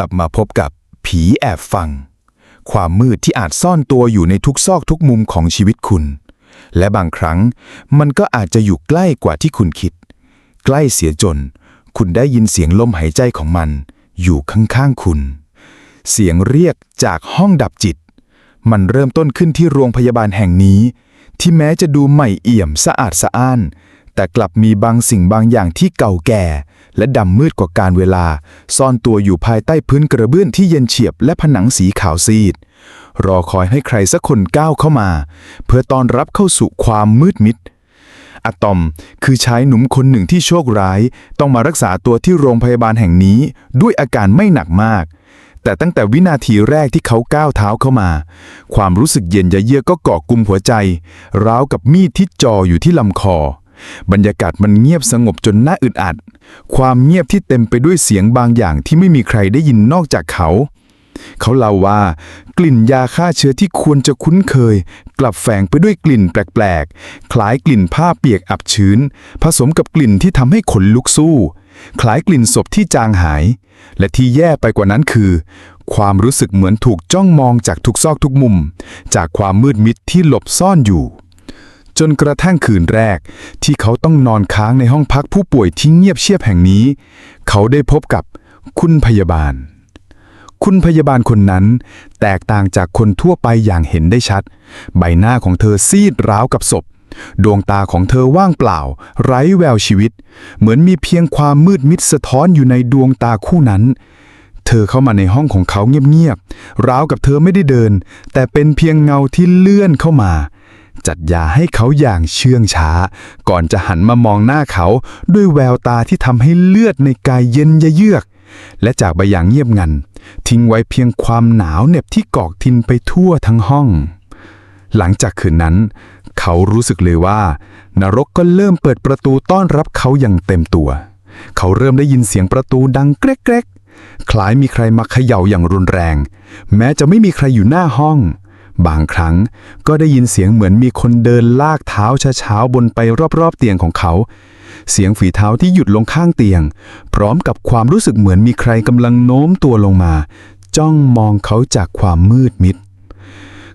กลับมาพบกับผีแอบฟัง ความมืดที่อาจซ่อนตัวอยู่ในทุกซอกทุกมุมของชีวิตคุณ และบางครั้งมันก็อาจจะอยู่ใกล้กว่าที่คุณคิด ใกล้เสียจน คุณได้ยินเสียงลมหายใจของมัน อยู่ข้างๆคุณ เสียงเรียกจากห้องดับจิต มันเริ่มต้นขึ้นที่โรงพยาบาลแห่งนี้ ที่แม้จะดูใหม่เอี่ยมสะอาดสะอ้าน แต่กลับมีบางสิ่งบางอย่างที่เก่าแก่ และดำมืดกว่าการเวลา ซ่อนตัวอยู่ภายใต้พื้นกระเบื้องที่เย็นเฉียบและผนังสีขาวซีด รอคอยให้ใครสักคนก้าวเข้ามา เพื่อต้อนรับเข้าสู่ความมืดมิดอะตอมคือชายหนุ่มคนหนึ่งที่โชคร้าย ต้องมารักษาตัวที่โรงพยาบาลแห่งนี้ด้วยอาการไม่หนักมาก แต่ตั้งแต่วินาทีแรกที่เขาก้าวเท้าเข้ามา ความรู้สึกเย็นยะเยือกก็เกาะกลุ่มหัวใจราวกับมีดที่จ่ออยู่ที่ลำคอ บรรยากาศมันเงียบสงบจนน่าอึดอัด ความเงียบที่เต็มไปด้วยเสียงบางอย่างที่ไม่มีใครได้ยินนอกจากเขา เขาเล่าว่ากลิ่นยาฆ่าเชื้อที่ควรจะคุ้นเคย กลับแฝงไปด้วยกลิ่นแปลกๆ คล้ายกลิ่นผ้าเปียกอับชื้น ผสมกับกลิ่นที่ทำให้ขนลุกสู้ คล้ายกลิ่นศพที่จางหาย และที่แย่ไปกว่านั้นคือ ความรู้สึกเหมือนถูกจ้องมองจากทุกซอกทุกมุม จากความมืดมิดที่หลบซ่อนอยู่ จนกระทั่งคืนแรก ที่เขาต้องนอนค้างในห้องพักผู้ป่วยที่เงียบเชียบแห่งนี้ เขาได้พบกับคุณพยาบาล คุณพยาบาลคนนั้น แตกต่างจากคนทั่วไปอย่างเห็นได้ชัด ใบหน้าของเธอซีดร้าวกับศพ ดวงตาของเธอว่างเปล่า ไร้แววชีวิต เหมือนมีเพียงความมืดมิดสะท้อนอยู่ในดวงตาคู่นั้นเธอเข้ามาในห้องของเขาเงียบๆ ราวกับเธอไม่ได้เดิน แต่เป็นเพียงเงาที่เลื่อนเข้ามา จัดยาให้เขาอย่างเชื่องช้า ก่อนจะหันมามองหน้าเขาด้วยแววตาที่ทำให้เลือดในกายเย็นยะเยือก และจากไปอย่างเงียบงัน ทิ้งไว้เพียงความหนาวเหน็บที่กอกทินไปทั่วทั้งห้อง หลังจากคืนนั้น เขารู้สึกเลยว่า นรกก็เริ่มเปิดประตูต้อนรับเขาอย่างเต็มตัว เขาเริ่มได้ยินเสียงประตูดังเกรกๆคล้ายมีใครมาเขย่าอย่างรุนแรง แม้จะไม่มีใครอยู่หน้าห้อง บางครั้งก็ได้ยินเสียงเหมือนมีคนเดินลากเท้าช้าๆบนไปรอบๆเตียงของเขา เสียงฝีเท้าที่หยุดลงข้างเตียง พร้อมกับความรู้สึกเหมือนมีใครกำลังโน้มตัวลงมา จ้องมองเขาจากความมืดมิด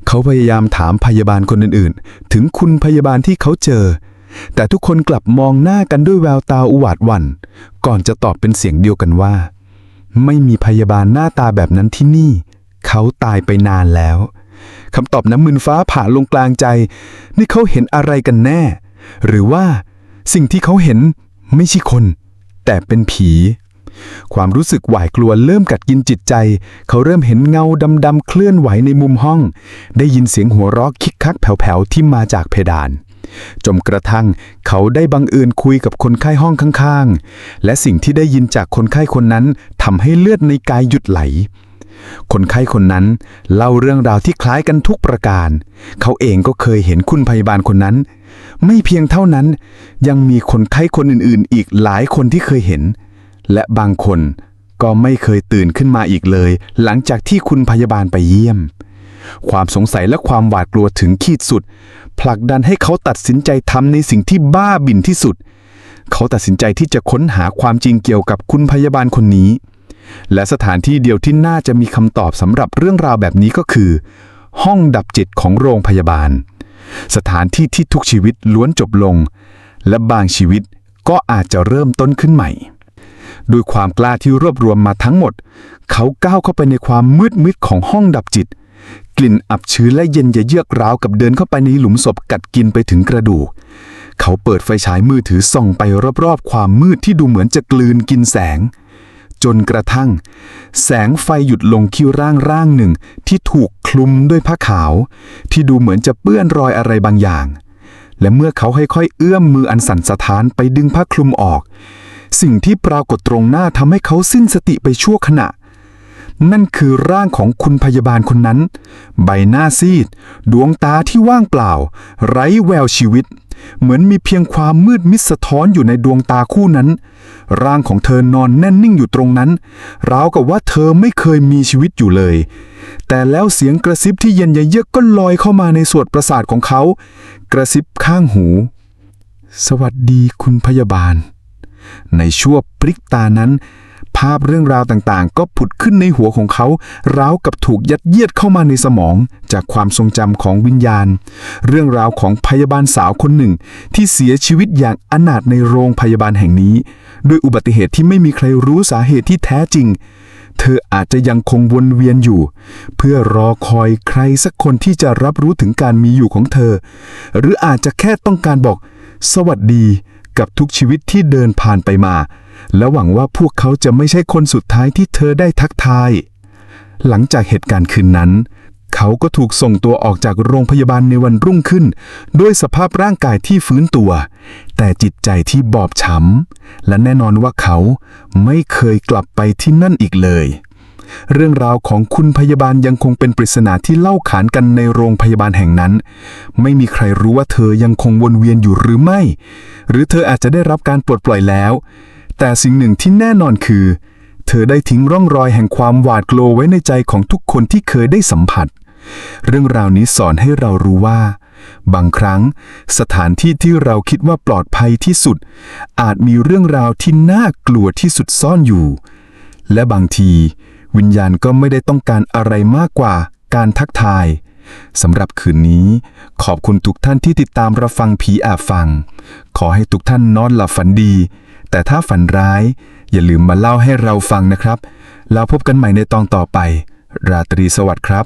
เขาพยายามถามพยาบาลคนอื่นๆ ถึงคุณพยาบาลที่เขาเจอ แต่ทุกคนกลับมองหน้ากันด้วยแววตาอุหวาดหวั่นก่อนจะตอบเป็นเสียงเดียวกันว่า ไม่มีพยาบาลหน้าตาแบบนั้นที่นี่ เขาตายไปนานแล้ว คำตอบน้ำมึนฟ้าผ่าลงกลางใจ นี่เขาเห็นอะไรกันแน่ หรือว่าสิ่งที่เขาเห็นไม่ใช่คน แต่เป็นผี ความรู้สึกหวาดกลัวเริ่มกัดกินจิตใจ เขาเริ่มเห็นเงาดำๆเคลื่อนไหวในมุมห้อง ได้ยินเสียงหัวเราะคิกคักแผ่วๆที่มาจากเพดานจนกระทั่งเขาได้บังเอิญคุยกับคนไข้ห้องข้างๆ และสิ่งที่ได้ยินจากคนไข้คนนั้นทำให้เลือดในกายหยุดไหล คนไข้คนนั้นเล่าเรื่องราวที่คล้ายกันทุกประการ เขาเองก็เคยเห็นคุณพยาบาลคนนั้น ไม่เพียงเท่านั้น ยังมีคนไข้คนอื่นๆ อีกหลายคนที่เคยเห็น และบางคนก็ไม่เคยตื่นขึ้นมาอีกเลย หลังจากที่คุณพยาบาลไปเยี่ยม ความสงสัยและความหวาดกลัวถึงขีดสุด ผลักดันให้เขาตัดสินใจทำในสิ่งที่บ้าบิ่นที่สุด เขาตัดสินใจที่จะค้นหาความจริงเกี่ยวกับคุณพยาบาลคนนี้ และสถานที่เดียวที่น่าจะมีคำตอบสำหรับเรื่องราวแบบนี้ก็คือ ห้องดับจิตของโรงพยาบาล สถานที่ที่ทุกชีวิตล้วนจบลง และบางชีวิตก็อาจจะเริ่มต้นขึ้นใหม่ด้วยความกล้าที่รวบรวมมาทั้งหมด เขาก้าวเข้าไปในความมืดมิดของห้องดับจิต กลิ่นอับชื้นและเย็นเยือกราวกับเดินเข้าไปในหลุมศพกัดกินไปถึงกระดูก เขาเปิดไฟฉายมือถือส่องไปรอบๆ ความมืดที่ดูเหมือนจะกลืนกินแสง จนกระทั่ง แสงไฟหยุดลงที่ร่างร่างหนึ่งที่ถูกคลุมด้วยผ้าขาว ที่ดูเหมือนจะเปื้อนรอยอะไรบางอย่าง และเมื่อเขาค่อยๆ เอื้อมมืออันสั่นสะท้านไปดึงผ้าคลุมออก สิ่งที่ปรากฏตรงหน้าทำให้เขาสิ้นสติไปชั่วขณะ นั่นคือร่างของคุณพยาบาลคนนั้น ใบหน้าซีด ดวงตาที่ว่างเปล่า ไร้แววชีวิต เหมือนมีเพียงความมืดมิดสะท้อนอยู่ในดวงตาคู่นั้น ร่างของเธอนอนแน่นนิ่งอยู่ตรงนั้น ราวกับว่าเธอไม่เคยมีชีวิตอยู่เลย แต่แล้วเสียงกระซิบที่เย็นเยือกก็ลอยเข้ามาในสวดประสาทของเขา กระซิบข้างหู สวัสดีคุณพยาบาล ในชั่วพริกตานั้น ภาพเรื่องราวต่างๆ ก็ผุดขึ้นในหัวของเขาราวกับถูกยัดเยียดเข้ามาในสมอง จากความทรงจำของวิญญาณ เรื่องราวของพยาบาลสาวคนหนึ่ง ที่เสียชีวิตอย่างอนาถในโรงพยาบาลแห่งนี้ ด้วยอุบัติเหตุที่ไม่มีใครรู้สาเหตุที่แท้จริง เธออาจจะยังคงวนเวียนอยู่ เพื่อรอคอยใครสักคนที่จะรับรู้ถึงการมีอยู่ของเธอ หรืออาจจะแค่ต้องการบอก สวัสดี กับทุกชีวิตที่เดินผ่านไปมา และหวังว่าพวกเขาจะไม่ใช่คนสุดท้ายที่เธอได้ทักทาย หลังจากเหตุการณ์คืนนั้น เขาก็ถูกส่งตัวออกจากโรงพยาบาลในวันรุ่งขึ้น ด้วยสภาพร่างกายที่ฟื้นตัว แต่จิตใจที่บอบช้ำและแน่นอนว่าเขาไม่เคยกลับไปที่นั่นอีกเลยเรื่องราวของคุณพยาบาลยังคงเป็นปริศนาที่เล่าขานกันในโรงพยาบาลแห่งนั้น ไม่มีใครรู้ว่าเธอยังคงวนเวียนอยู่หรือไม่ หรือเธออาจจะได้รับการปลดปล่อยแล้ว แต่สิ่งหนึ่งที่แน่นอนคือ เธอได้ทิ้งร่องรอยแห่งความหวาดกลัวไว้ในใจของทุกคนที่เคยได้สัมผัส เรื่องราวนี้สอนให้เรารู้ว่า บางครั้ง สถานที่ที่เราคิดว่าปลอดภัยที่สุด อาจมีเรื่องราวที่น่ากลัวที่สุดซ่อนอยู่ และบางที วิญญาณก็ไม่ได้ต้องการอะไรมากกว่าการทักทายสำหรับคืนนี้ ขอบคุณทุกท่านที่ติดตามรับฟังผีแอบฟัง ขอให้ทุกท่านนอนหลับฝันดี แต่ถ้าฝันร้าย อย่าลืมมาเล่าให้เราฟังนะครับ แล้วพบกันใหม่ในตอนต่อไป ราตรีสวัสดิ์ครับ